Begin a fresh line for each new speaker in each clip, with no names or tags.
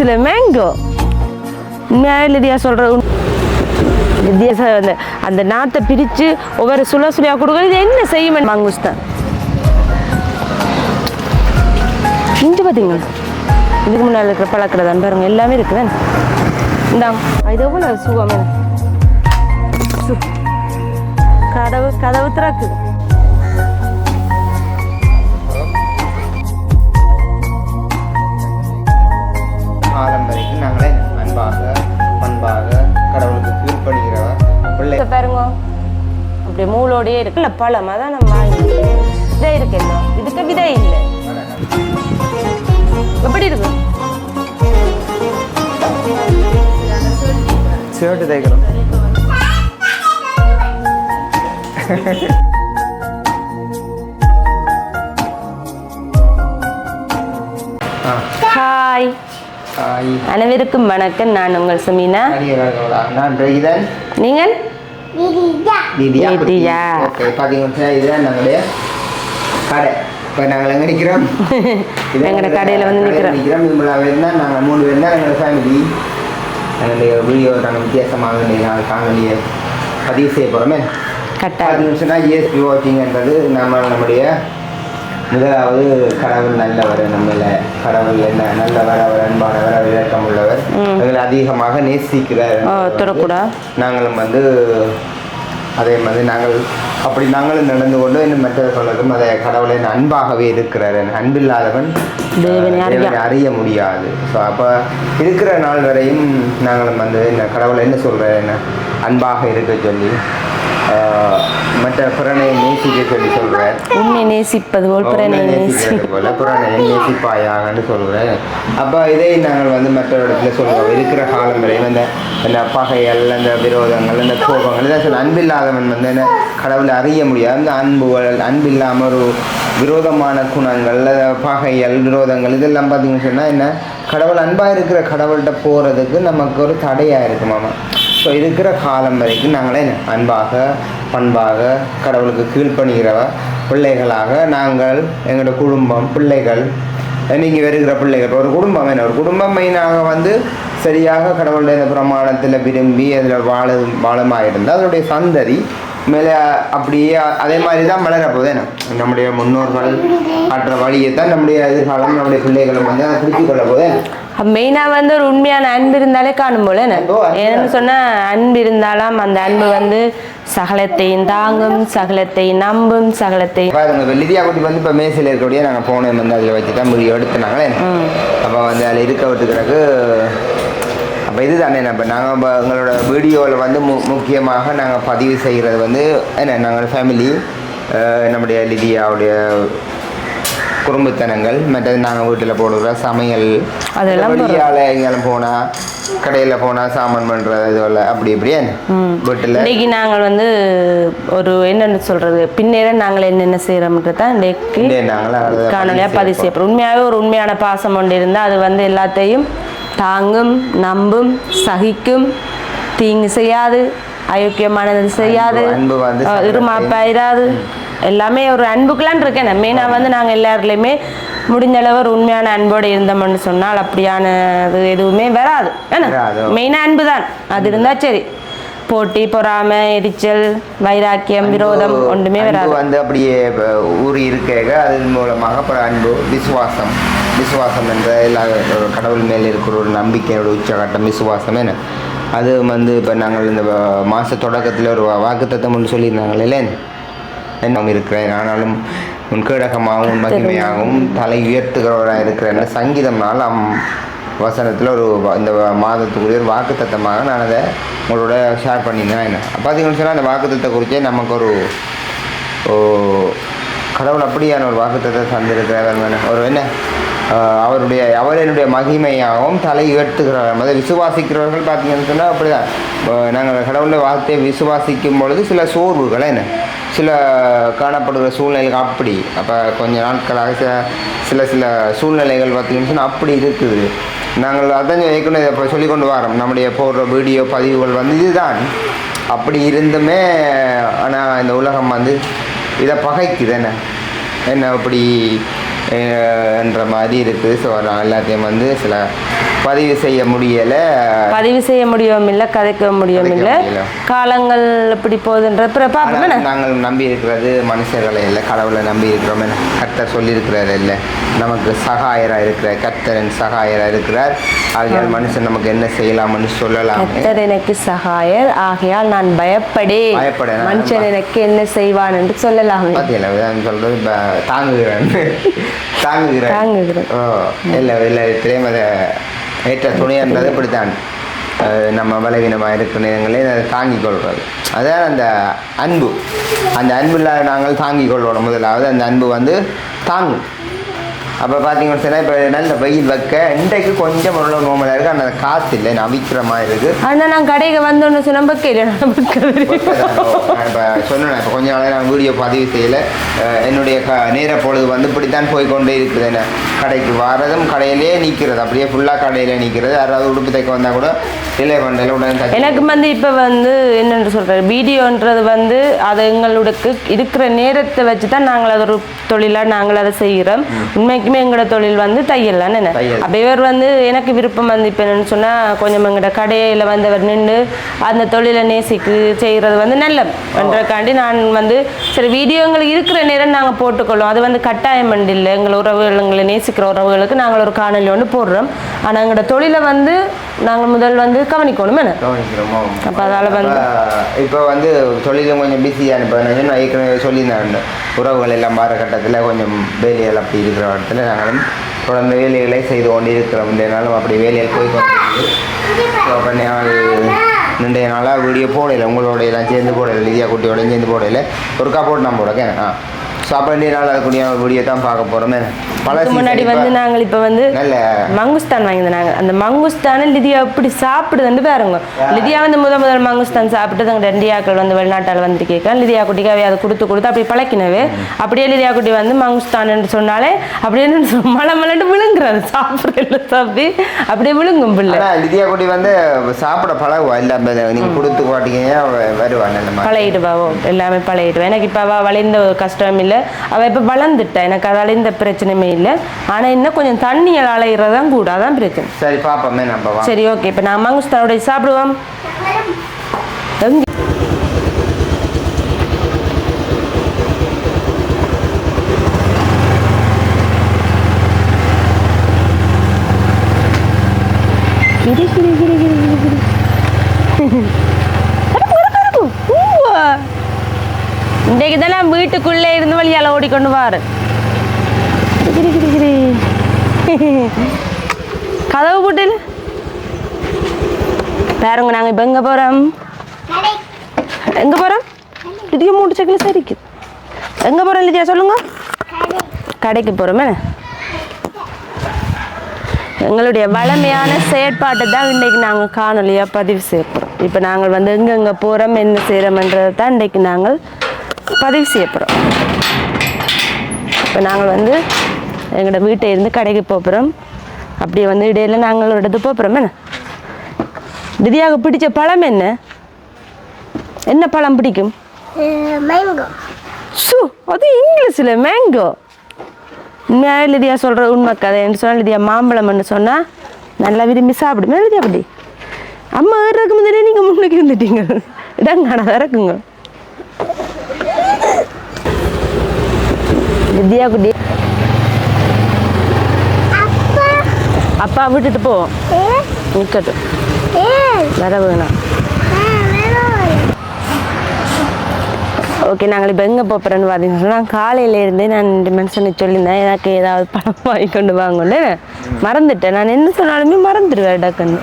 சில மேங்கோ உண்மையாகவே லிதியா சொல்கிற லிதியா அந்த அந்த நாத்தை பிரித்து ஒவ்வொரு சுழ சுழியாக கொடுக்குறது இது என்ன செய்யும் மாங்கூஸ் தான் பார்த்தீங்களா இதுக்கு முன்னால் இருக்கிற பழக்கிறதான் பாருங்க எல்லாமே இருக்குதான் இந்தாங்க இது எவ்வளோ சுகமே கதவு கதவு திறக்குது அப்படியே மூளோடையே இருக்குல்ல பழம். அதான் நம்ம வாங்கி விதை இருக்குல்ல இதுக்கு விதை இல்லை. எப்படி இருக்கு?
ஷர்ட் தைக்கிறோம் ஆ.
ஹாய். அனைவருக்கும் வணக்கம். நான் உங்கள் சுமீனா. நீங்கள்?
திதியா. ஓகே பார்த்தீங்கன்னா இதுதான் நம்மளுடைய கடை இப்போ நாங்கள் எங்கே நிற்கிறோம்
எங்கட கடையில வந்து.
நிற்கிறோம் இவ்வளோ பேர் தான் நாங்கள் மூணு பேர் தான் எங்களோட ஃபேமிலி எங்களுடைய வீடியோ நாங்கள் வித்தியாசமாக நாங்கள் காணொலியை பதிவு செய்ய போகிறோமே
கட்டாயம்
சொன்னால் ஜிஎஸ்பி வாட்சிங்ன்றது நம்ம நம்முடைய முதலாவது கடவுள் நல்லவர் நம்மள. கடவுள் என்ன? நல்லவர் அவர் அன்பானவர் அவர் இலக்கம் உள்ளவர். எங்களை அதிகமாக நேசிக்கிறார் நாங்களும் வந்து அதே மாதிரி நாங்கள் அப்படி நாங்களும் நடந்து கொண்டு இன்னும் மற்றவர்களுக்கும் அதை கடவுளை அன்பாகவே இருக்கிறார். அன்பில்லாதவன்
அறியா.
முடியாது. ஸோ அப்போ இருக்கிற நாள் வரையும் நாங்களும் வந்து என்ன கடவுளை என்ன சொல்கிற என்ன? அன்பாக இருக்க சொல்லி மற்ற பிறனை நேசிக்க சொல்லி சொல்கிறார்
உன்னை நேசிப்பது போல் பிறனை நேசி
நேசிக்கிறது போல புறனை நேசிப்பாயாகன்னு சொல்கிறேன் அப்போ இதை நாங்கள் வந்து மற்ற இடத்துல சொல்லுவோம் இருக்கிற காலம் வரையும் இந்த இந்த பகைகள் அந்த விரோதங்கள் அந்த கோபங்கள் இதை சொல்ல அன்பில்லாதவன் வந்து என்ன கடவுளை அறிய முடியாது. அந்த அன்புகள் அன்பில்லாமல் ஒரு விரோதமான குணங்கள் அந்த பகைகள் விரோதங்கள் இதெல்லாம் பார்த்தீங்கன்னு சொன்னால் என்ன? கடவுள் அன்பாக இருக்கிற கடவுள்கிட்ட போகிறதுக்கு நமக்கு ஒரு தடையாக இருக்குமாமா ஸோ இருக்கிற காலம் வரைக்கும் நாங்களே அன்பாக பண்பாக கடவுளுக்கு கீழ்ப்பணிகிறவ பிள்ளைகளாக நாங்கள் எங்களோட குடும்பம் பிள்ளைகள் நீங்கள் வருகிற பிள்ளைகள் ஒரு குடும்பம் என்ன? ஒரு குடும்பம் மெயினாக வந்து சரியாக கடவுளுடைய பிரமாணத்தில் விரும்பி அதில் வாழ வாழமாக இருந்தால் அதனுடைய சந்ததி மேலே அப்படியே அதே மாதிரி தான் வளர போகுது என்ன நம்முடைய முன்னோர்கள் காட்டுற வழியை தான் நம்முடைய எதிர்காலம் நம்முடைய பிள்ளைகளும் வந்து அதை பிடிச்சி கொள்ள போகுது
மெயினாக வந்து ஒரு உண்மையான அன்பு இருந்தாலே காணும் போல. ஏன்னு சொன்னால் அன்பு இருந்தாலாம் அந்த அன்பு வந்து சகலத்தையும் தாங்கும் சகலத்தையும் நம்பும் சகலத்தையும்
பாருங்க லிதியா குட்டி வந்து இப்போ மேசையில் இருக்கக்கூடிய நாங்கள் போனை வந்து அதில் வச்சு தான் முடிவு எடுத்துனாங்களே. அப்போ வந்து அதில் இருக்க விட்டுக்கிறக்கு அப்போ இதுதானே இப்போ நாங்கள் இப்போ எங்களோட வீடியோவில் வந்து மு முக்கியமாக நாங்கள் பதிவு செய்கிறது வந்து என்ன நாங்கள் ஃபேமிலி நம்முடைய லிதியாவுடைய குடும்பத்தனங்கள் மற்றது நாங்கள் வீட்டில் போடுற சமையல்
அதெல்லாம்
வெளியால் எங்கேயாலும் போனால் கடையில் போனால் சாமான் பண்ணுற இதுவில் அப்படி இப்படியே. வீட்டில்.
இன்னைக்கு நாங்கள் வந்து ஒரு என்னென்னு சொல்றது பின்னேற நாங்கள் என்னென்ன செய்கிறோம்ன்றது தான்
நாங்கள்
காணொலியாக பதிவு செய்யப்படும் உண்மையாகவே ஒரு உண்மையான பாசம் ஒன்று இருந்தால் அது வந்து எல்லாத்தையும் தாங்கும் நம்பும் சகிக்கும் தீங்கு செய்யாது அயோக்கியமானது செய்யாது இருமாப்பாயிராது எல்லாமே ஒரு அன்புக்கெல்லாம் இருக்கேன் மெயினாக வந்து நாங்கள் எல்லாருலேயுமே முடிஞ்ச அளவு ஒரு உண்மையான அன்போடு இருந்தோம்னு சொன்னால் அப்படியானது எதுவுமே வராது. மெயினாக அன்பு தான் அது இருந்தால் சரி. போட்டி பொறாமை எரிச்சல் வைராக்கியம் விரோதம் ஒன்றுமே வராது.
வந்து அப்படியே ஊறி இருக்க அதன் மூலமாக அப்புறம் அன்பு விசுவாசம். விசுவாசம் என்ற எல்லா கடவுள் மேல் இருக்கிற ஒரு நம்பிக்கையோட உச்சகட்டம் விசுவாசம் என்ன? அது வந்து இப்போ நாங்கள் இந்த மாச தொடக்கத்தில் ஒரு வாக்குத்தத்தம் ஒன்று சொல்லியிருந்தாங்களே என்ன இருக்கிறேன். ஆனாலும் உன் கீழகமாகவும் மகிமையாகவும் தலை உயர்த்துகிறவராக இருக்கிறேன். சங்கீதம்னால வசனத்தில் ஒரு இந்த மாதத்துக்குரிய ஒரு வாக்குத்தத்தமாக நான் அதை உங்களோட ஷேர் பண்ணியிருந்தேன். என்ன? பார்த்தீங்கன்னு சொன்னால் அந்த வாக்குத்தத்தை குறித்தே நமக்கு ஒரு கடவுள் அப்படியான ஒரு வாக்குத்தத்தை தந்திருக்கிறார் மேடம். ஒரு என்ன? அவருடைய அவர் என்னுடைய மகிமையாகவும் தலை உயர்த்துகிறார். முதல் விசுவாசிக்கிறவர்கள் பார்த்தீங்கன்னு சொன்னால் அப்படிதான். தான் நாங்கள் கடவுளுடைய வார்த்தையை விசுவாசிக்கும் பொழுது சில சோர்வுகள் என்ன? சில காணப்படுகிற சூழ்நிலைகள் அப்படி. அப்போ கொஞ்ச நாட்களாக சில சில சில சூழ்நிலைகள் பார்த்தீங்கன்னு சொன்னால் அப்படி இருக்குது. நாங்கள் அதான் ஏற்கனவே இப்போ சொல்லி கொண்டு வரோம். நம்முடைய போடுற வீடியோ பதிவுகள் வந்து இதுதான். அப்படி இருந்துமே ஆனால் இந்த உலகம் வந்து இதை பகைக்குது. என்ன? என்ன அப்படி என்ற மாதிரி இருக்குது ஸோ நான் எல்லாத்தையும் வந்து சில பதிவு செய்ய முடியலை.
பதிவு செய்ய முடியவும் இல்லை கதைக்க முடியவும் இல்லை. காலங்கள் எப்படி போகுதுன்ற என்ன?
நாங்கள் நம்பி இருக்கிறது மனுஷர்களை இல்லை கடவுளை நம்பி இருக்கிறோம் கர்த்தர் சொல்லியிருக்கிறார் இல்லை. நமக்கு சகாயராக இருக்கிற கர்த்தரன் சகாயராக இருக்கிறார். ஆகையால் மனுஷன் நமக்கு என்ன செய்யலாம்னு சொல்லலாம்.
கர்த்தர் எனக்கு சகாயர் ஆகையால் நான் பயப்படே
பயப்படேன்.
மனுஷன் எனக்கு என்ன செய்வான் என்று சொல்லலாமே.
பார்த்தீங்களா சொல்றது தாங்குகிறேன். தாங்குகிறேன்.
தாங்குகிறேன்.
ஓ இல்லை இல்லை திரையும் ஏற்ற துணைன்றது இப்படித்தான். நம்ம பலவீனமாக இருக்கிற நேரங்களே அதை தாங்கிக் கொள்வது. அதான் அந்த அன்பு. அந்த அன்புல நாங்கள் தாங்கிக் கொள்ளணும் முதலாவது. அந்த அன்பு வந்து தாங்கும். அப்போ பார்த்தீங்கன்னு சொன்னால் இப்போ நல்ல வெயில் வைக்க இன்றைக்கு கொஞ்சம் ஓரளவு நோமலாக இருக்குது ஆனால் காற்று இல்லை. நவிக்கிற மாதிரி இருக்குது
ஆனா நான் கடைக்கு வந்தோன்னு சொன்ன பக்கையில் நான் பக்கத்தில்
இப்போ சொன்னேன். இப்போ கொஞ்ச நாளாக நான் வீடியோ பதிவு செய்யலை. என்னுடைய க நேர பொழுது வந்து இப்படித்தான் போய் கொண்டே இருக்குது. என்ன கடைக்கு வரதும் கடையிலே நிற்கிறது அப்படியே ஃபுல்லாக கடையிலே நிற்கிறது யாராவது உடுப்பு தைக்க வந்தால் கூட டிலே பண்ணல உடனே
எனக்கு வந்து இப்போ வந்து என்னென்று சொல்கிறேன் வீடியோன்றது வந்து அது எங்களுக்கு இருக்கிற நேரத்தை வச்சு தான் நாங்கள் அது ஒரு தொழிலாக நாங்கள் அதை செய்கிறோம். உண்மைக்குமே எங்களோட தொழில் வந்து தையல் தானே. அப்போ இவர் வந்து எனக்கு விருப்பம் வந்து இப்போ என்னென்னு சொன்னால் கொஞ்சம் எங்களோட கடையில் வந்தவர் நின்று அந்த தொழிலை நேசிக்கு செய்கிறது வந்து நல்ல என்றக்காண்டி நான் வந்து சரி வீடியோ எங்களுக்கு இருக்கிற நேரம் நாங்கள் போட்டுக்கொள்ளும். அது வந்து கட்டாயம் இல்லை. எங்கள் உறவுகள் எங்களை நேசிக்கிற உறவுகளுக்கு நாங்கள் ஒரு காணொலி ஒன்று போடுறோம். ஆனால் எங்களோட தொழிலை வந்து நாங்கள் முதல் வந்து கவனிக்கணும் என்ன?
கவனிக்கிறோமோ
அப்ப அதால வந்து-
இப்போ வந்து தொழிலும் கொஞ்சம் பிஸியாக இப்போ ஏற்கனவே சொல்லியிருந்தேன் உறவுகள் எல்லாம் மாற கட்டத்தில் கொஞ்சம் வேலைகள் அப்படி இருக்கிற இடத்துல நாங்களும் தொடர்ந்து வேலைகளை செய்து கொண்டு இருக்கிறோம் இந்த நாளும் அப்படி வேலைகள் போய் கொண்டிருக்குது. நின்றைய நாளாக வீடியோ போடலை. உங்களோட எல்லாம் சேர்ந்து போடலை. லிதியா குட்டியோட சேர்ந்து போடலை. ஒருக்கா போட்டு நான் போடக்கேன். ஆ. இன்றைய நாள் அதுக்குரிய வீடியோ தான் பார்க்க போகிறோமே பல
முன்னாடி வந்து நாங்கள் இப்போ வந்து
நல்ல
மங்குஸ்தான் வாங்கியிருந்தாங்க. அந்த மங்குஸ்தானை லிதியா எப்படி சாப்பிடுதுன்னு பாருங்க. லிதியா வந்து முத முதல் மங்குஸ்தான் சாப்பிட்டு அங்கே ரெண்டியாக்கள் வந்து வெளிநாட்டால் வந்து கேட்க லிதியா குட்டிக்கு அவை அதை கொடுத்து கொடுத்து அப்படி பழக்கினவே. அப்படியே லிதியா குட்டி வந்து மங்குஸ்தான் சொன்னாலே அப்படியே மலை மலட்டு விழுங்குறாரு. சாப்பிட்றதுல தப்பி அப்படியே விழுங்கும் பிள்ளை.
லிதியா குட்டி வந்து சாப்பிட பழகுவா? இல்லை நீங்கள் கொடுத்து காட்டிங்க வருவா நல்ல மாதிரி.
பழகிடுவாவோ எல்லாமே பழகிடுவா. எனக்கு இப்போ வளைந்த ஒரு கஷ்டம் இல்லை. அவள் இப்போ வளர்ந்துட்டா. எனக்கு அதால இந்த பிரச்சனையுமே இல்லை. ஆனால் இன்னும் கொஞ்சம் தண்ணியில் அலையிறதான் கூட. அதான் பிரச்சனை.
சரி பாப்போமே நம்ம
சரி ஓகே இப்போ நான் மங்குஸ்தானோட சாப்பிடுவோம். எங்க? கிரி கிரி கிரி கிரி கிரி கிரி கருக்கு, கருக்கு, கருக்கு. ஊவா. இன்றைக்கு தான் நான் வீட்டுக்குள்ளே இருந்து வழியால் ஓடிக்கொண்டு வாரேன் கதவு போட்டு பாருங்க நாங்கள் இப்போ எங்கே போகிறோம் எங்கே போகிறோம் லிதியா மூட்டு சக்கில் சரிக்கு எங்கே போகிறோம் லிதியா சொல்லுங்க கடைக்கு போகிறோமே எங்களுடைய வளமையான செயற்பாட்டை தான் இன்றைக்கு நாங்கள் காணொலியாக பதிவு செய்ய இப்போ நாங்கள் வந்து எங்கெங்கே போகிறோம் என்ன செய்கிறோம்ன்றதை தான் இன்றைக்கு நாங்கள் பதிவு செய்ய போகிறோம் இப்போ நாங்கள் வந்து எங்களோட வீட்டை இருந்து கடைக்கு போகிறோம் அப்படியே வந்து இடையில நாங்கள் ஒரு இடத்துக்கு போகிறோம் என்ன? திதியாக பிடிச்ச பழம் என்ன? என்ன பழம் பிடிக்கும்? சு அது இங்கிலீஷில் மேங்கோ உண்மையாக லிதியா சொல்கிற உண்மை கதைன்னு சொன்னால் லிதியா? மாம்பழம்னு சொன்னால் நல்லா விரும்பி சாப்பிடுமே. லிதியா அப்படி? அம்மா ஏறதுக்கு முதலே நீங்கள் முன்னுக்கு இருந்துட்டீங்க. இடங்கான இருக்குங்க லிதியா குட்டி.
அப்பா.
அப்பா விட்டுட்டு
ஏ.
நிற்கட்டும் வர வேணாம் ஓகே நாங்கள் இப்போ எங்கே போகிறோன்னு பார்த்தீங்கன்னா காலையிலேருந்தே நான் இந்த மனுஷனுக்கு சொல்லியிருந்தேன். எனக்கு ஏதாவது பழம் வாங்கி கொண்டு வாங்கன்னு. மறந்துட்டேன். நான் என்ன சொன்னாலுமே மறந்துடுவேன் டக்குன்னு.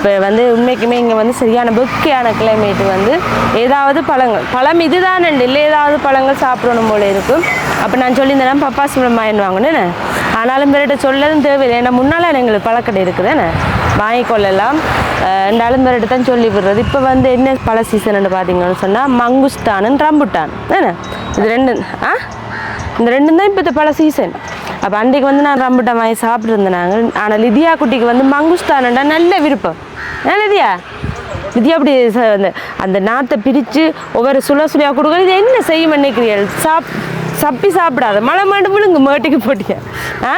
இப்போ வந்து உண்மைக்குமே இங்கே வந்து சரியான புக்கியான கிளைமேட் வந்து ஏதாவது பழங்கள். பழம் இதுதான் இல்லை ஏதாவது பழங்கள் சாப்பிடணும் போல இருக்கும். அப்போ நான் சொல்லியிருந்தேன் பப்பா பழம் வாங்கிட்டு ஆனாலும் பேர்கிட்ட சொல்லதும் தேவையில்லை. ஏன்னா முன்னால் எங்களுக்கு பழக்கடை இருக்குதுன்னு வாங்கிக்கொள்ளலாம். ரெண்டாலும் பேர்கிட்ட தான் சொல்லி விடுறது. இப்போ வந்து என்ன பழ சீசன்னு பார்த்தீங்கன்னு சொன்னால் மங்குஸ்தான் ரம்புட்டான். என்ன? இது ரெண்டு ஆ? இந்த ரெண்டும் தான் இப்போ பழ சீசன் அப்போ அன்றைக்கு வந்து நான் ரம்புட்டான் வாங்கி சாப்பிட்ருந்தேன் நாங்கள் ஆனால் லிதியா குட்டிக்கு வந்து மங்குஸ்தானண்டா நல்ல விருப்பம். ஏன் லிதியா லிதியா அப்படி ச- அந்த அந்த நாத்தை பிரித்து ஒவ்வொரு சுழ சுழியாக கொடுக்குறது இது என்ன செய்யும் நினைக்கிறீர்கள் சாப் சப்பி சாப்பிடாத. மழை மாட்டு விழுங்கு மேட்டுக்கு போட்டிய? ஆ?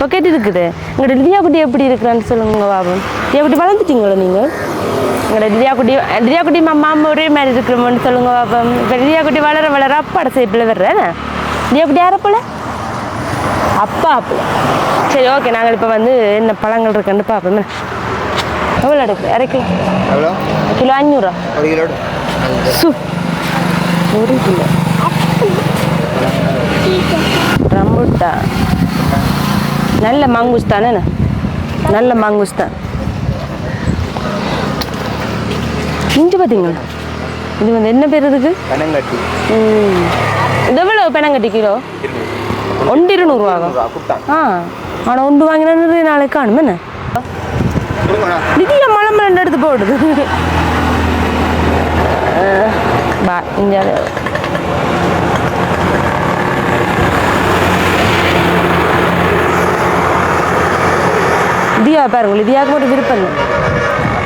பக்கெட் இருக்குது. எங்களோட லியா குட்டி எப்படி இருக்கிறான்னு சொல்லுங்க பாபம் எப்படி வளர்ந்துட்டீங்களோ நீங்கள் எங்களோட லியா குட்டி லியா குட்டி மாமா ஒரே மாதிரி இருக்கிறோம்னு சொல்லுங்க பாபம் இப்போ லியா குட்டி வளர வளர அப்பாட சேப்பில் வர்றேன் லியா குட்டி யாரை போல? அப்பா அப்போ சரி ஓகே. நாங்கள் இப்போ வந்து என்ன பழங்கள் இருக்குன்னு பார்ப்போம் எவ்வளோ எடுக்கு அரை கிலோ
எவ்வளோ
கிலோ அஞ்சூறுரூவா
ஒரு கிலோ
சு ஒரு கிலோ ரம்புட்டா நல்ல மங்குஸ் தானே நல்ல மங்குஸ் தான் இஞ்சி பார்த்தீங்களா இது வந்து என்ன பேர் இதுக்கு
கனங்கட்டி
ம். இது எவ்வளோ பெணங்கட்டி கிலோ ஒன்று இருநூறுவாகும்
குட்டான்
ஆ ஆனால் ஒன்று வாங்கினா நாளைக்கு காணும் என்ன நிதியா மலம் ரெண்டு எடுத்து போடுது. பா இங்கே லிதியா பாருங்க லிதியாவுக்கு ஒரு விருப்பம் இல்லை.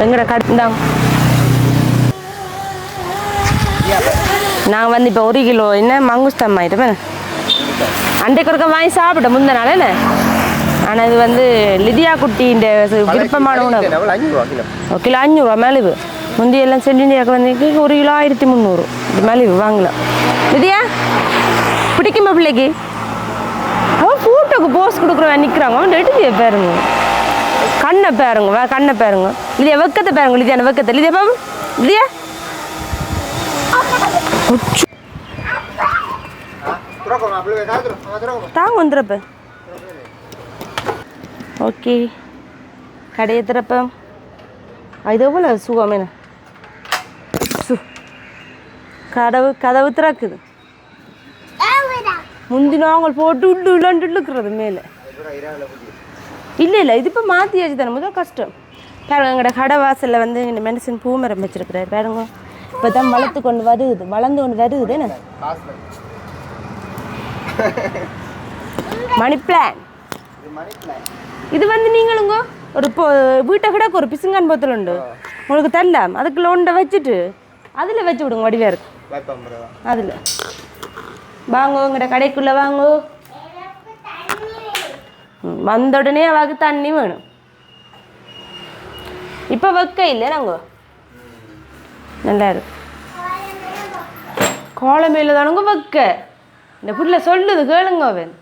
எங்கட கண்டாங்க நாங்கள் வந்து இப்போ ஒரு கிலோ என்ன மங்குஸ்தம் ஆயிட்டேன் அண்டை ஒருக்க வாங்கி சாப்பிட்டேன் முந்த நாள் என்ன? ஆனால் இது வந்து லிதியா குட்டின்ற விருப்பமான உணவு. ஒரு கிலோ. அஞ்சூறுவா மலிவு. முந்தி எல்லாம் செல்லிண்டியாக்கு வந்து ஒரு கிலோ ஆயிரத்தி முந்நூறு. இது மலிவு வாங்கலாம். லிதியா பிடிக்குமா பிள்ளைக்கு? அவன் ஃபோட்டோக்கு போஸ் கொடுக்குறவன் நிற்கிறாங்க அவன் எடுத்து பாருங்க. கண்ணை பாருங்க. வா கண்ணை பாருங்க. லிதியா வெக்கத்தை பாருங்க லிதியா வெக்கத்தை. லிதியா பாபு லிதியா. தாங்க வந்துடுறப்ப. ஓகே. கடையை திறப்ப இது எவ்வளோ சுகமேன சு. கதவு கதவு திறக்குது. முந்தின அவங்க போட்டு உள்ள உள்ளாண்டு இருக்கிறது மேலே. இல்லை இல்லை இது இப்போ மாற்றியாச்சு தானே முதல் கஷ்டம். பாருங்க எங்களோட கடை வாசலில் வந்து இந்த மெடிசன் பூ மரம் வச்சிருக்கிறாரு பாருங்க. இப்போ தான் வளர்த்து கொண்டு வருது வளர்ந்து கொண்டு வருது என்ன? மணி பிளான்
மணி பிளான்
இது வந்து நீங்களுங்க ஒரு பொ வீட்டை கிடக்கு ஒரு பிசுங்கான் போத்தல் உண்டு உங்களுக்கு தரலாம் அதுக்கு லோண்டை வச்சுட்டு அதில் வச்சு விடுங்க
வேப்பம்பரம்
அதில். வாங்கோ உங்கள்ட கடைக்குள்ளே வாங்கோ. வந்த உடனே அவாக்கு தண்ணி வேணும். இப்போ வைக்க இல்லை நாங்கள் நல்லா இருக்கு. கோலமேல தானுங்க வைக்க. இந்த புள்ள சொல்லுது கேளுங்க அவன்.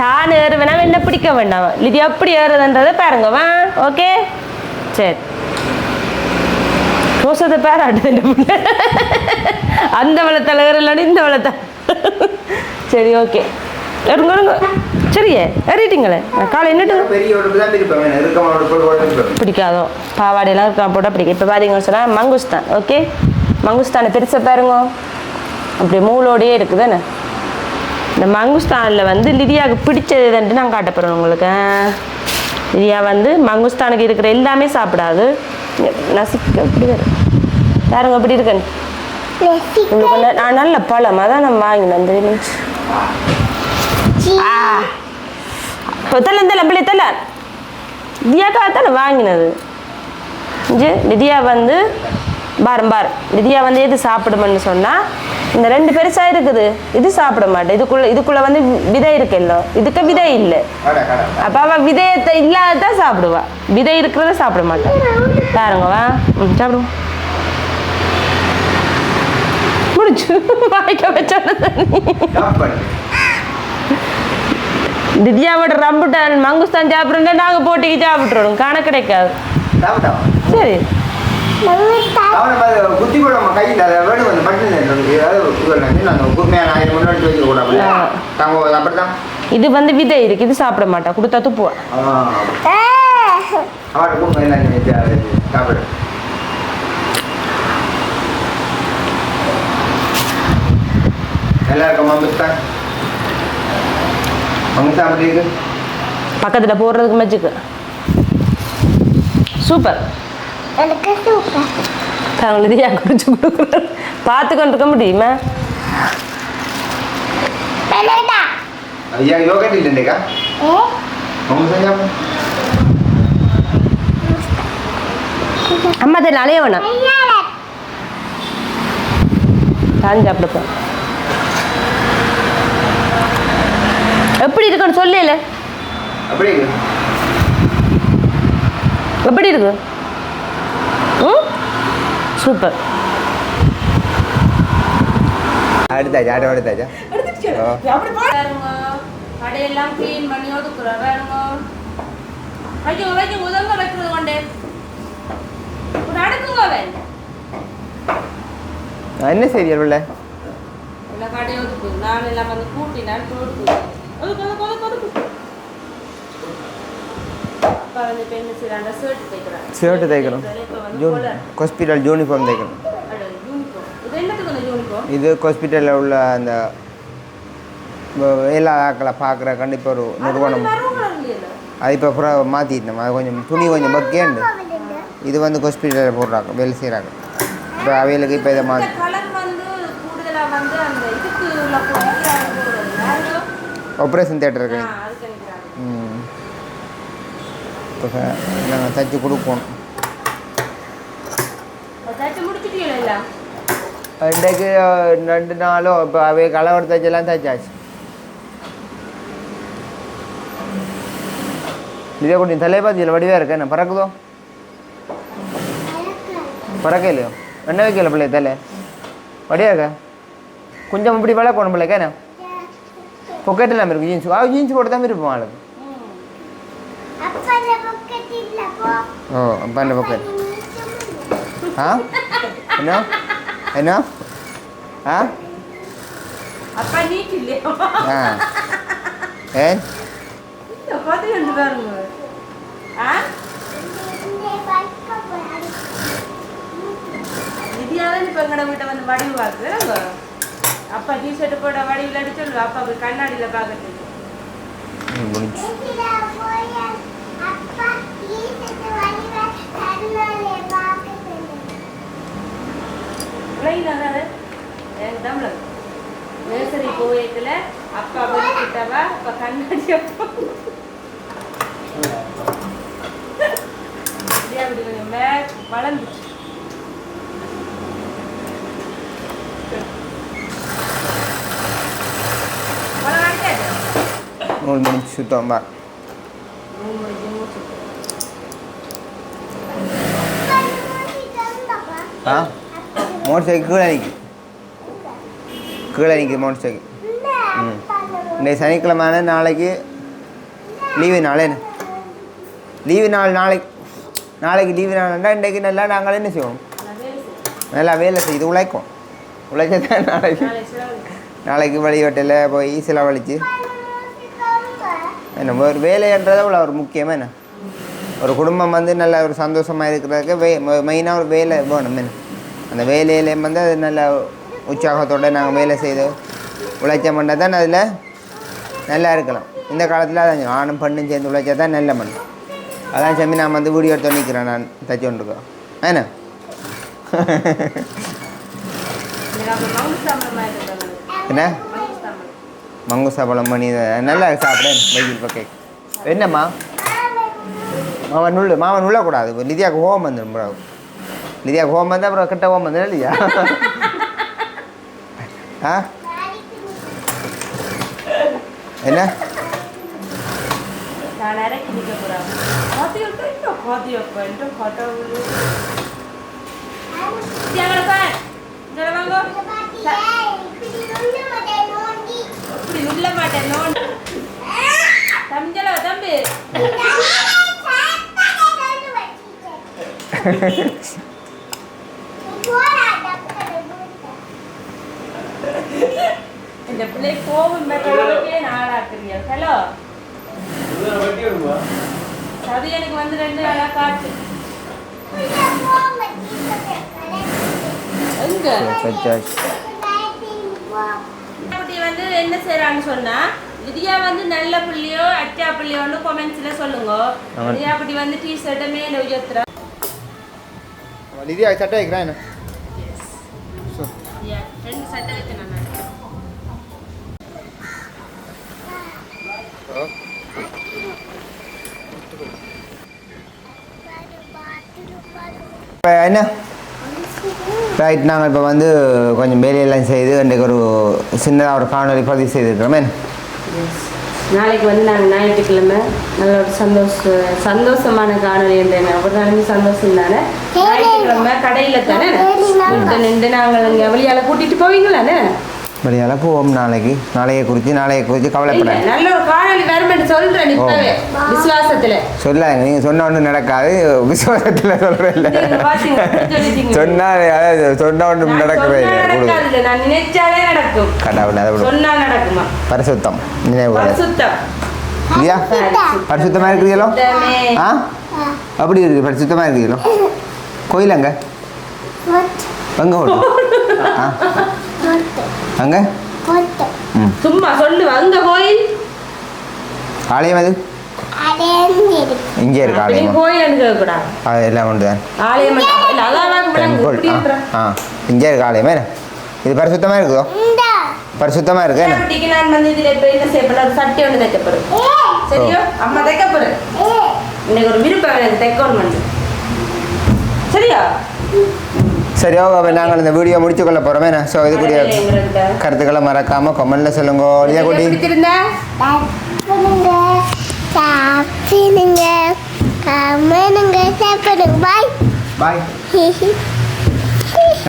தான் ஏறுவேனா என்ன பிடிக்க வேண்டாம். இது எப்படி ஏறுதுன்றதை பாருங்க வா ஓகே சரி. ரோசத்தை புள்ள அந்த வளத்தில் ஏறலன்னு இந்த வளத்தை. சரி ஓகே ஏறுங்க ஏறுங்க சரியே ஏறிட்டீங்களே? காலை என்னட்டு? பிடிக்காதோ. பாவாடையெல்லாம் இருக்கா போட்டால் பிடிக்கும். இப்போ பார்த்தீங்கன்னு சொன்னால் மங்குஸ்தான் ஓகே மங்குஸ்தானை பெருசாக பாருங்க. அப்படி மூளோடையே இருக்குதானே? இந்த மங்குஸ்தானில் வந்து லிதியாவுக்கு பிடிச்சது எதுன்ட்டு நான் காட்ட போகிறேன் உங்களுக்கு. லிதியா வந்து மங்குஸ்தானுக்கு இருக்கிற எல்லாமே சாப்பிடாது. நசிக்க எப்படி வரும் பாருங்க இருக்கேன்? உங்களுக்கு நான் நல்ல பழம் அதான் நான் வாங்கினேன் அந்த நிமிஷம். பிள்ளை தானே வாங்கினது? லிதியா வந்து பாரம் பார். லிதியா வந்து எது சாப்பிடுமென்னு சொன்னால் இந்த ரெண்டு பெருசாக இருக்குது. இது சாப்பிட மாட்டேன் இதுக்குள்ள இதுக்குள்ள வந்து விதை இருக்குல்ல. இதுக்கு விதை இல்லை. அப்போ அவள் விதையத்தை இல்லாததான் சாப்பிடுவா. விதை இருக்கிறத சாப்பிட மாட்டான் பாருங்க வா. ம் சாப்பிடுவோம் முடிச்சு வாய்க்க
பண்ணு
திவ்யாவோட ரம்புட்டான் மங்குஸ்தான் சாப்பிட்றோம்னா நாங்கள் போட்டிக்கு சாப்பிட்றோம் காண கிடைக்காது. சரி.
அவனை குத்தி கையில் அதை வந்து பட்டு ஏதாவது நாங்கள் உண்மையான ஆயிரம் முன்னாடி வைக்க கூடாது
ஆ.
தாங்க அப்படிதான்
இது வந்து விதை இருக்கு. இது சாப்பிட மாட்டா. கொடுத்தா துப்புவா
அவட்ட கூட எல்லாம் சாப்பிடு. நல்லா இருக்கும் மம்மிஸ்தான் மம்மிஸ்தான் அப்படி இருக்கு?
பக்கத்தில் போடுறதுக்கு மச்சுக்கு சூப்பர்
எனக்கு சூப்பர்
தாங்கள் இதையா குறிச்சு கொடுக்குறேன் பார்த்து கொண்டு இருக்க முடியுமா
ஐயா இல்லைண்டேக்கா
அம்மா தெரியல அலைய வேணாம்.
ஐயால
தான் சாப்பிடுப்பேன் எப்படி இருக்குன்னு சொல்லல. எப்படி இருக்கு? ம் சூப்பர்
அடுத்தாச்சா ஆட்டோ அடுத்தாச்சா
கடையெல்லாம் க்ளீன் பண்ணி ஒதுக்குற பாருங்க வைக்குங்க வைக்குங்க உதங்க வைக்கிறது கொண்டே ஒரு அடுக்குங்க அவன்
என்ன சீரியல் உள்ள
எல்லா கடையும் நான் எல்லாம் வந்து கூட்டினான் ஒதுக்கு ஒதுக்கு ஒதுக்கு ஒதுக்கு வந்து இப்போ என்ன செய்யறாங்க ஷர்ட் தைக்கிறாங்க.
ஷர்ட் தைக்கிறோம்.
வந்து.
ஹாஸ்பிட்டல் யூனிஃபார்ம் தைக்கிறோம்.
இது
ஹாஸ்பிட்டலில் உள்ள அந்த வேலை ஆக்களை பார்க்குற கண்டிப்பாக ஒரு நிறுவனம். அது இப்போ அப்புறம் மாற்றிட்டோம் அது கொஞ்சம் துணி கொஞ்சம் பக்கேண்டு இது வந்து ஹாஸ்பிட்டலில் போடுறாங்க வேலை செய்கிறாங்க இப்போ அவைகளுக்கு இப்போ இதை மாற்றி
கலர் வந்து கூடுதலா வந்து அந்த இதுக்கு உள்ள போட்டுக்கிறாங்க போடுறது. யாரோ?
ஆப்ரேஷன் தேட்டர் இருக்கு
ஆ, அதுக்கு நினைக்கிறாங்க.
ம் இப்போ நாங்கள் தைச்சி கொடுப்போம்? இன்றைக்கு ரெண்டு நாளும் இப்போ அவை கலவர் தைச்செல்லாம் தைச்சாச்சு. இதே கொஞ்சம் தலைப்பாத்தியில் வடிவாக இருக்கு என்ன பறக்குதோ? பறக்க இல்லையோ? என்ன வைக்கல பிள்ளை தலை? வடியா இருக்க? கொஞ்சம் இப்படி வளர்க்கணும் பிள்ளைக்கு என்ன? பொக்கெட் இல்லாமல் இருக்கு ஜீன்ஸ் ஆ ஜீன்ஸ் போட்டு தான் இருப்போம் ஆளுக்கு
அப்பா பக்கெட்
அப்போ அந்த பொக்கெட் ஆ? என்ன? என்ன? ஆ?
அப்பா நீட் இல்லையா?
ஆ. ஏன்
இந்த பாத்து ரெண்டு பாருங்க. ஆ?
இந்த பைக்க போறாரு
விதியாதான் இப்ப எங்கட வீட்டை வந்து வடிவு பார்க்குறாங்க. அப்பா டிஷர்ட் போட வடிவில் அடிச்சு அப்பா கண்ணாடியில பார்க்கறது
ம், முடிஞ்சு
எதிரா போய் அப்பா ஈசத்து வலிவ கண்ணாலே
நர்சரி போயத்துல அப்பா வெளிக்கிட்டவா அப்ப கண்ணாடி அப்பா. அப்படி கொஞ்சம் மேக் வளர்ந்துச்சு.
சுத்தம்
தான்
ஆ? மோட்டர் சைக்கிள் கீழே நிற்கி கீழே நிற்கி மோட்டர் சைக்கிள். ம் இன்றைக்கு சனிக்கிழமை நாளைக்கு லீவு நாள் என்ன? லீவு நாள் நாளைக்கு நாளைக்கு லீவு நாள்னா இன்றைக்கு நல்லா நாங்கள் என்ன செய்வோம். நல்லா வேலை செய்து உழைக்கும். உழைச்சா தான் நாளைக்கு. நாளைக்கு வழிவட்டில் போய் செலவழித்து என்ன ஒரு வேலைன்றதை உள்ள ஒரு முக்கியமாக என்ன? ஒரு குடும்பம் வந்து நல்ல ஒரு சந்தோஷமாக இருக்கிறதுக்கு வே மெயினாக ஒரு வேலை வேணும் என்ன அந்த வேலையில வந்து அது நல்ல உற்சாகத்தோடு நாங்கள் வேலை செய்து உழைச்சோம்னா தான் அதில் நல்லா இருக்கலாம். இந்த காலத்தில் அதான் ஆணும் பெண்ணும் சேர்ந்து உழைச்சா தான் நல்ல மண் அதான் செம்மி நான் வந்து வீடியோ எடுத்து நிற்கிறேன் நான் தச்சு
மாதிரி இருக்காங்க.
என்ன. மங்குசா பழம் பண்ணி நல்லா சாப்பிட வெயில் பக்கை என்னம்மா? மாவன் நுள்ளு மாவன் நுள்ளக்கூடாது இப்போ லிதியாவுக்கு ஹோம் வந்துடும் ப்ரோ லிதியாவுக்கு ஹோம் வந்தால் அப்புறம் கிட்ட ஹோம் வந்துடும் இல்லையா ஆ? என்ன?
நான் இந்த பிள்ளை கோபம் பெற்றவங்களுக்கே ஹலோ? அது எனக்கு வந்து ரெண்டு நாளா காட்டு. எங்க? குட்டி வந்து என்ன செய்யறான்னு சொன்னா விதியா வந்து நல்ல புள்ளியோ அச்சா புள்ளியோன்னு கொமெண்ட்ஸ்ல சொல்லுங்க. விதியா அப்படி வந்து டீ ஷர்ட்டை மேல உயர்த்துறா.
லிதியா சட்டை வைக்கிறேன் என்ன?
விதியா, ரெண்டு சட்டை வைக்கணும் நான்
இப்போ என்ன? ரைட் நாங்கள் இப்போ வந்து கொஞ்சம் வேலையெல்லாம் செய்து இன்றைக்கு ஒரு சின்னதாக ஒரு காணொலி பதிவு செய்திருக்கிறோமே.
நாளைக்கு வந்து நாங்கள் ஞாயிற்றுக்கிழமை நல்ல ஒரு சந்தோஷ சந்தோஷமான காணொலி என்றேன் ஒரு நாளைக்கு சந்தோஷம் தானே? ஞாயிற்றுக்கிழமை கடையில் தானே? நின்று நாங்கள் இங்கே வெளியால் கூட்டிகிட்டு போவீங்களாண்ணே
வெளியால போவோம் நாளைக்கு. நாளைய குறித்து நாளைய குறித்து கவலைப்படாது
நல்ல ஒரு காணொலி வருமென்று சொல்றேன் இப்பவே விசுவாசத்துல.
சொல்லாங்க நீங்கள் சொன்ன ஒன்றும் நடக்காது. விசுவாசத்தில் சொல்கிறேன் இல்லை.
சொல்லிட்டீங்க.
சொன்னா அதாவது சொன்ன ஒன்றும் நடக்கவே இல்லை.
நான் நினைச்சாலே நடக்கும்.
கடவுள் அதை விடும்
சொன்னா நடக்குமா?
பரிசுத்தம். நினைவுகள்
பரிசுத்தம்.
இல்லையா? பரிசுத்தமாக இருக்கிறீங்களோ. ஆ? அப்படி இருக்கு பரிசுத்தமாக இருக்கிறீங்களோ கோயிலங்க? எங்கே ஹோட்டல் ஆ. அங்கே?
சும்மா சொல்லு அங்க கோயில்
ஆலயம் அது இங்கே இருக்கு ஆலயம்.
கோயில்
எல்லாம் ஒன்று தான்.
ஆலயம்.
ஆ இங்கே இருக்கு ஆலயம் என்ன இது பரிசுத்தமாக இருக்குதோ? பரிசுத்தமாக இருக்கு என்ன?
சட்டை ஒண்ணு தைக்க போறேன். சரியோ? அம்மா தைக்க போறேன். இன்னைக்கு ஒரு விருப்பம் எனக்கு தைக்கணும் சரியா?
சரி ஓகே நாங்கள் இந்த வீடியோ முடிச்சு கொள்ள போகிறோமே என்ன ஸோ இதுக்குரிய. கருத்துக்களை மறக்காமல் கமெண்ட்ல சொல்லுங்க லியா குட்டி
சாப்பிடுங்க பாய்
பாய்